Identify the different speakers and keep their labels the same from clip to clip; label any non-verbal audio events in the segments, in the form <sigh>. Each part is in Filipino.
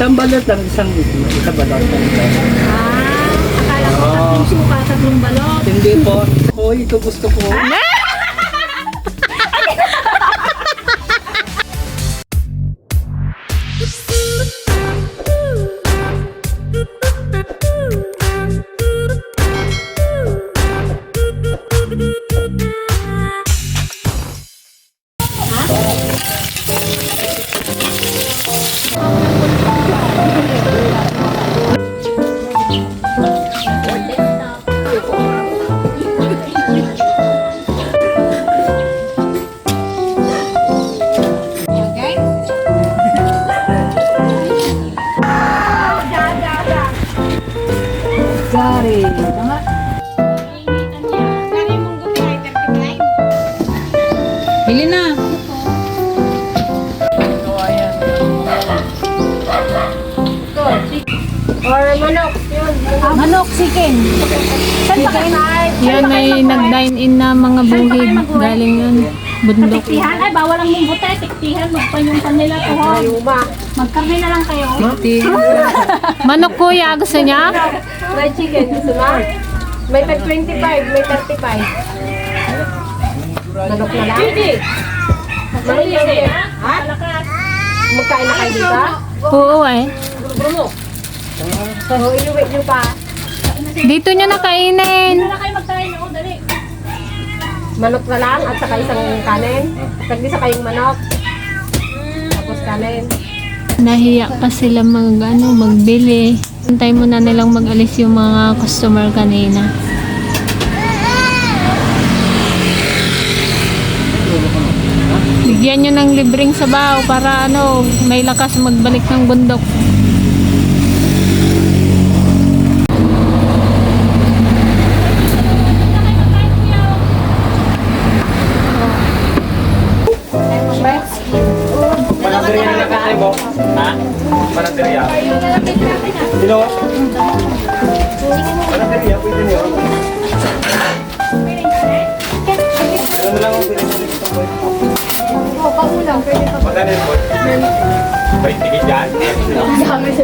Speaker 1: Isang balot lang, isang isang balot.
Speaker 2: Ah, akala ko tatlong suka, tatlong balot.
Speaker 1: Hindi po. Hoy, ito gusto ko. <laughs> <laughs>
Speaker 2: Gari. Tama. Bili na.
Speaker 3: Or manok, yun.
Speaker 2: Manok, chicken.
Speaker 3: Chicken.
Speaker 4: Yan may nag-dine-in na mga buhid. Galing yun. Bundok.
Speaker 2: Tiktihan. Ay, bawal ang mumbuta. Tiktihan. Magpanyungkan nila to. ho. Magkarne na lang kayo. <laughs>
Speaker 4: Manok kuya, gusto niya?
Speaker 3: Fried chicken, gusto mo? May tag 25, may 35. Manok na lang? Hindi. Manok na lang. Ha? Magkain na kayo dito?
Speaker 4: Oo eh.
Speaker 3: So, inuwi nyo pa.
Speaker 4: Dito niya nakainin.
Speaker 2: Wala kayo magkain. O, dali.
Speaker 3: Manok na lang at saka isang kanin. Tag-isa kayong manok. Tapos kanin.
Speaker 4: Nahiya pa sila mag, ano, magbili. Antay mo na nilang mag-alis yung mga customer kanina. Bigyan nyo ng libreng sabaw para ano, may lakas magbalik ng bundok.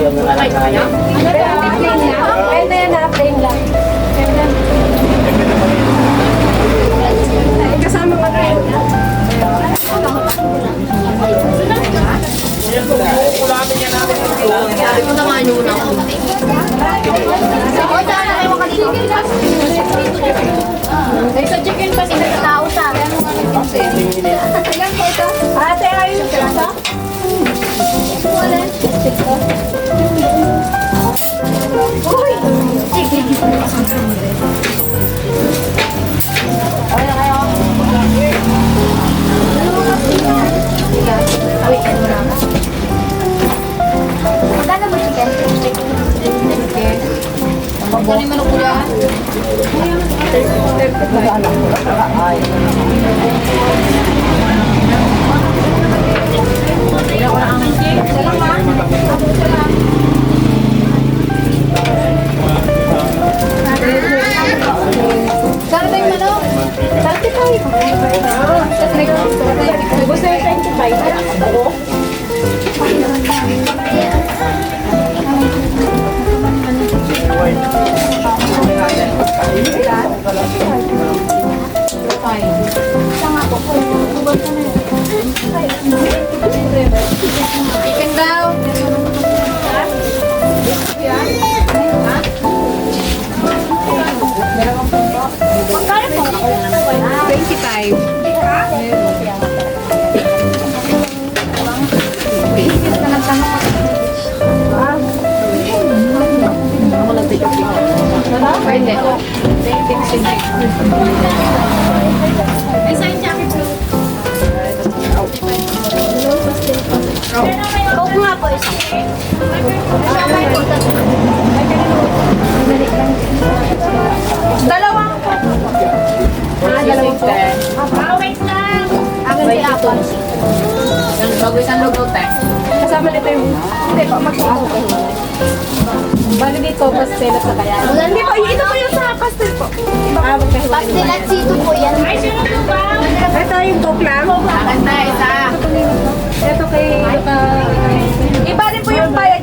Speaker 1: tayo sa mga.
Speaker 3: Pwede yan na, plain lang. Kasama ka kayo.
Speaker 2: Ay,
Speaker 3: Gusto yung 25? Chicken Coke nga po, Dalawang
Speaker 2: Kasama nito yung... Hindi po, mag-iihaw ko. Bali dito, pastel at saka yan.
Speaker 3: Hindi po, ito po yung sa pastel po.
Speaker 2: Ah, magkahiwa.
Speaker 3: Pastel at sito po yan. Ay, sino po ba?
Speaker 2: Ito yung coke lang.
Speaker 5: Akan tayo isa.
Speaker 2: Ito kay...
Speaker 3: Iba rin po yung bayad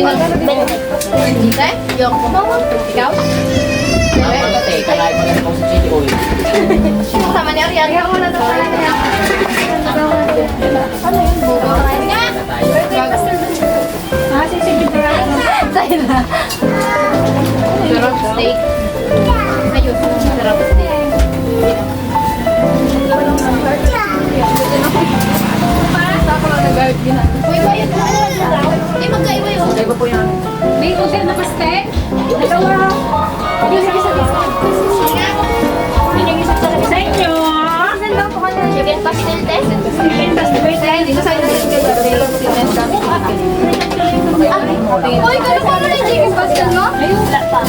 Speaker 5: Ito
Speaker 2: yung
Speaker 3: Yung
Speaker 5: Ikaw? Ako na tayo. Kakain mo na sa chili oil.
Speaker 3: Sama ni Ariel. Kaya wala daw pala niya. Ano yun? Bugo. Nga!
Speaker 2: Ah, sisigit na lang.
Speaker 3: Tayo na.
Speaker 5: Sarap steak.
Speaker 3: Ayun.
Speaker 5: Sarap steak.
Speaker 3: Uy, bayad mo. Eh, magkaiba yun.
Speaker 5: Po yan.
Speaker 2: May hotel na pastel? Dalawa. Hindi sa isa isa. Pinag-isip talaga sa inyo.
Speaker 3: Saan daw po ka na? Chicken pastel test?
Speaker 2: Chicken pastel. Lang, dito sa inyo.
Speaker 3: Uy, kano ko na yung chicken pastel mo? Ayun, wala pa.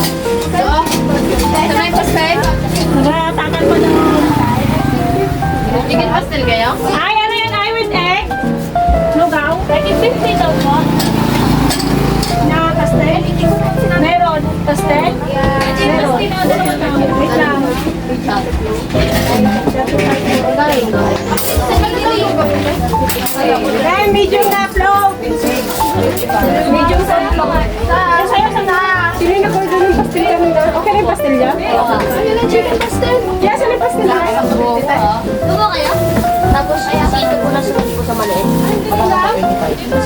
Speaker 5: Sa may pastel?
Speaker 2: Nagatakan mo ng...
Speaker 5: Chicken pastel kayo?
Speaker 2: Ay, 250 daw po. Na kaste? Meron. Kaste? Meron. Wait lang.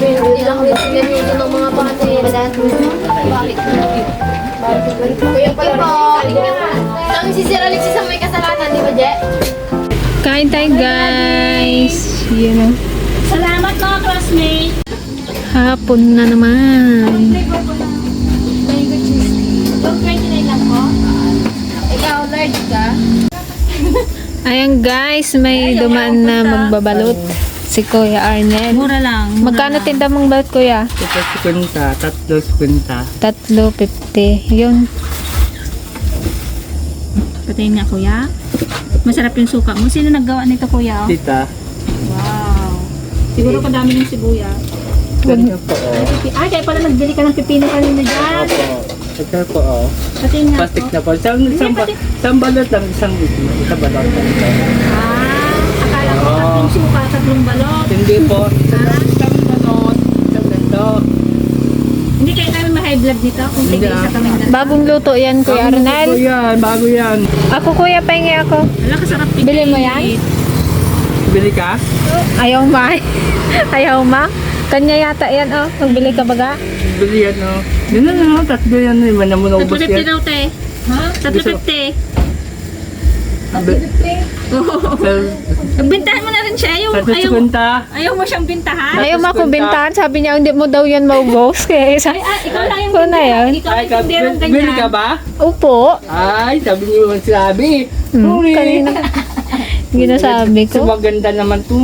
Speaker 2: Pag
Speaker 3: nagtipid, ilang sila nito ng mga bata. Balik. Kuya po. Nang si Sir Alexis ang may kasalanan, di ba, Je?
Speaker 4: Kain tayo guys. Yun o.
Speaker 2: Salamat mga classmate.
Speaker 4: Hapon na naman.
Speaker 3: Ikaw, large ka?
Speaker 4: Ayan guys, may dumaan na magbabalot. Si Kuya Arnel.
Speaker 2: Mura lang.
Speaker 4: Magkano tinda mong balot kuya?
Speaker 1: Ito si Kunta, tatlo si Kunta.
Speaker 4: Tatlo, 50. Yun.
Speaker 2: Patayin nga kuya. Masarap yung suka mo. Sino naggawa nito kuya?
Speaker 1: Tita,
Speaker 2: Wow. Siguro kadami ng sibuya.
Speaker 1: ganito po oh.
Speaker 2: Ay, kaya pala nagbili ka ng pipino kanina dyan.
Speaker 1: Opo. Ito po oh.
Speaker 2: Patayin nga po.
Speaker 1: na po. Isang, isang, ba- isang balot lang, isang isang balot lang.
Speaker 2: Ah, tatlong suka, tatlong balot.
Speaker 1: Hindi po. Isang, isang balot, isang ganito.
Speaker 2: Hindi kayo namin ma-high blood nito kung
Speaker 1: Hindi
Speaker 2: tigil
Speaker 1: ah.
Speaker 2: sa kami na.
Speaker 4: Bagong luto yan, Kuya
Speaker 1: Bago
Speaker 4: Arnel.
Speaker 1: yan, bago yan.
Speaker 4: Ako kuya, pahingi ako.
Speaker 2: Wala kasarap
Speaker 4: Bili mo yan?
Speaker 1: Bili ka?
Speaker 4: Ayaw ma. <laughs> Ayaw ma. Kanya yata yan oh. Magbili ka baga?
Speaker 1: Bili yan oh. Yun na lang, tatlo yan. Iba na mo
Speaker 2: Tatlo
Speaker 1: naubos
Speaker 2: 50
Speaker 1: yan.
Speaker 2: daw, te. Ha? Tatlo
Speaker 1: Gusto-
Speaker 2: 50. Bintahan mo na rin siya. Ayaw, ayaw, ayaw mo siyang bintahan.
Speaker 4: Ayaw makubintahan. Sabi niya, hindi mo daw yan maubos. <laughs> Kaya isa.
Speaker 2: Ah, ikaw lang yung
Speaker 4: Ikaw na yan.
Speaker 2: Ikaw
Speaker 1: Ay,
Speaker 2: yung
Speaker 1: ka,
Speaker 2: tindirang
Speaker 1: bili ka
Speaker 2: ganyan.
Speaker 1: ba?
Speaker 4: Upo.
Speaker 1: Ay, sabi niyo naman sinabi.
Speaker 4: Hmm,
Speaker 1: Sorry.
Speaker 4: kanina. Ginasabi
Speaker 1: So,
Speaker 4: ko.
Speaker 1: maganda naman to.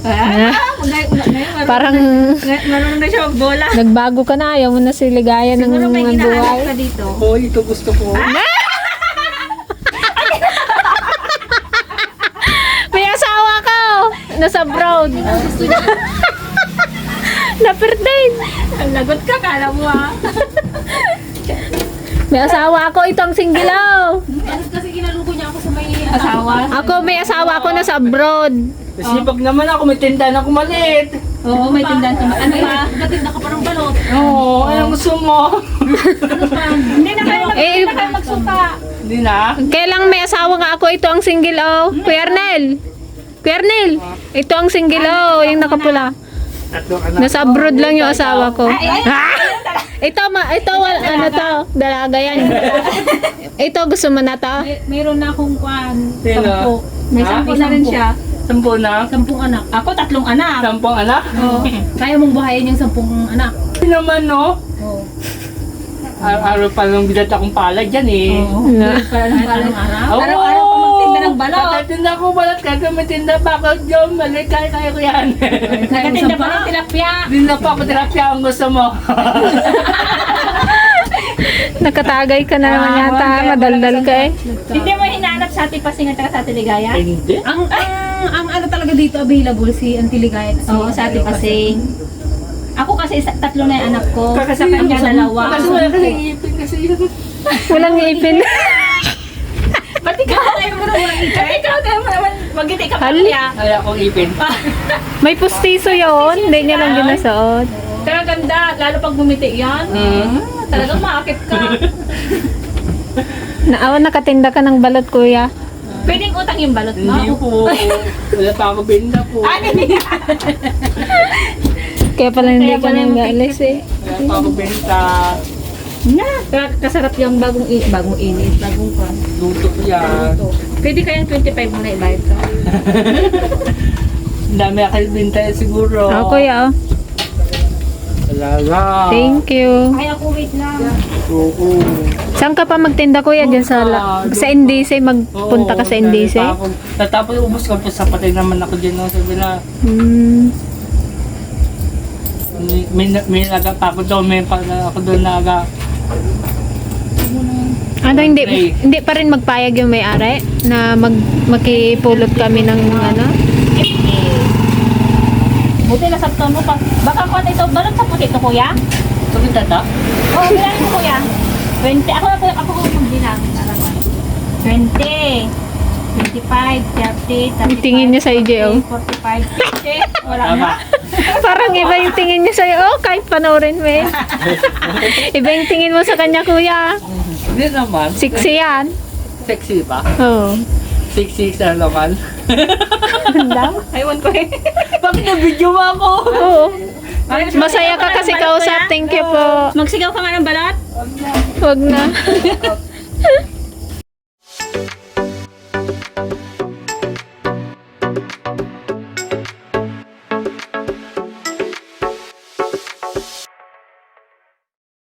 Speaker 2: Ah, ngayon,
Speaker 4: Parang
Speaker 2: marunong na siya magbola.
Speaker 4: nagbago ka na. Ayaw mo na siligaya ng
Speaker 2: Siguro may
Speaker 4: mga
Speaker 2: hinahanap
Speaker 4: buhay.
Speaker 2: ka dito.
Speaker 1: Oh, ito gusto ko.
Speaker 4: May asawa ka. oh. Nasa abroad. <laughs> Na-pertain.
Speaker 2: Ang lagot ka, kala mo ah.
Speaker 4: May asawa ako. Ito ang single oh.
Speaker 3: Kasi kinalugo niya ako sa may
Speaker 2: Asawa.
Speaker 4: Ako, may asawa ako nasa abroad.
Speaker 1: Sipag naman ako, may tindahan ako maliit.
Speaker 2: Oo, may tindahan ka. Ano ba?
Speaker 3: Gatinda ka parang balot.
Speaker 1: Oo, anong gusto mo?
Speaker 2: Hindi na kayo, mag-
Speaker 4: Eh,
Speaker 2: hindi na kayo magsuka.
Speaker 1: Hindi na.
Speaker 4: Kailang may asawa nga ako. Ito ang single oh. Kuya Arnel. Kuya Arnel. Ito ang single oh. Yung nakapula. Nasa abroad lang yung asawa ko. Ah! <laughs> Ito, ma, ito, wal- ano to, dalaga yan. <laughs> Ito, gusto mo na to?
Speaker 2: May, mayroon na akong kwan.
Speaker 1: Sino?
Speaker 2: Sampo. May sampo na rin siya.
Speaker 1: Sampo na.
Speaker 2: Sampung anak. Ako tatlong anak.
Speaker 1: Sampung anak.
Speaker 2: Oo. <laughs> Kaya mong buhayin yung sampung anak.
Speaker 1: Hindi naman, no?
Speaker 2: Oo.
Speaker 1: Ar- Araw pa nung bilat akong palad dyan eh.
Speaker 2: Oo.
Speaker 1: Oo.
Speaker 2: Araw-araw magtinda ng balot.
Speaker 1: Nagtitinda ko balat kaya may tinda pa ako dyan. Balik kaya kaya ko yan.
Speaker 2: Nagatinda pa ng tilapia.
Speaker 1: Hindi na pa ako terapya ang gusto mo. <laughs>
Speaker 4: Nakatagay ka na naman yata, madaldal ka eh.
Speaker 2: Hindi mo hinahanap sa ating pasingan at sa ating ligaya?
Speaker 1: Hindi.
Speaker 6: Ang, ang, ang ano talaga dito available si Antiligaya. Si
Speaker 2: Oo, sa ating pasing. Ako kasi isa, tatlo na yung anak ko.
Speaker 1: Kasi
Speaker 2: Sa kanya dalawa.
Speaker 1: Kasi wala ka ng ipin kasi yun.
Speaker 4: Walang ngipin. <laughs>
Speaker 2: Ba't ikaw kayo mo naman Ba't ikaw kayo mo naman magiti ka pa
Speaker 4: Hal.
Speaker 2: niya?
Speaker 1: Kaya akong ipin.
Speaker 4: May pustiso yon hindi niya lang ginasuot.
Speaker 2: Pero ang ganda, lalo pag bumiti yan.
Speaker 1: Mm.
Speaker 2: Ah, talagang maakit ka.
Speaker 4: Naawa nakatinda ka ng balot, kuya.
Speaker 2: Pwedeng utang yung balot
Speaker 1: Hindi
Speaker 2: mo.
Speaker 1: po. Wala pa ako binda po.
Speaker 2: Ah, hindi.
Speaker 4: Kaya pala hindi
Speaker 2: Kaya
Speaker 4: ka
Speaker 2: pala
Speaker 4: nang
Speaker 2: yung
Speaker 4: eh.
Speaker 1: Wala pa ako binta.
Speaker 2: Na, ka- kasarap yung bagong init, bagong init, bagong ka.
Speaker 1: Luto ko yan.
Speaker 2: Pwede kayang 25 mo na ibayad ka.
Speaker 1: Ang dami akong binta yan siguro.
Speaker 4: Oh, kuya, oh.
Speaker 1: Talaga.
Speaker 4: Thank you.
Speaker 2: Ay, ako wait lang.
Speaker 1: Oo.
Speaker 4: Saan ka pa magtinda, kuya? Diyan sa, la- sa NDC, magpunta ka sa
Speaker 1: Oo, pa ako- Tatapos ubos ko po sa patay naman ako dyan. No? Sabi na,
Speaker 4: Hmm.
Speaker 1: may, may, may naga pa ako doon. May pa ako doon na aga.
Speaker 4: Ano, hindi, hindi pa rin magpayag yung may-ari na mag, makipulot kami ng ano?
Speaker 2: Buti na sabton mo pa. Baka ko ito, balot sa puti to, kuya?
Speaker 1: Sabi tata?
Speaker 2: Oo, oh, bilangin mo, kuya. 20. Ako na ako ko magbilang. Alam mo. 20. 25, 30, 35,
Speaker 4: Tingin niya sa iyo, oh.
Speaker 2: 45, 50. Wala na.
Speaker 4: Parang iba yung tingin niya sa'yo. Oh, kahit panoorin mo eh. <laughs> iba yung tingin mo sa kanya, kuya.
Speaker 1: Hindi naman.
Speaker 4: Sexy yan.
Speaker 1: Sexy pa.
Speaker 4: Oo.
Speaker 1: Sexy sa naman. <laughs>
Speaker 2: Aywan ko eh.
Speaker 1: Bakit na-video mo ako?
Speaker 4: Oo. Masaya ka kasi kausap. Thank you po.
Speaker 2: Magsigaw ka nga ng balat?
Speaker 4: Huwag na. <laughs>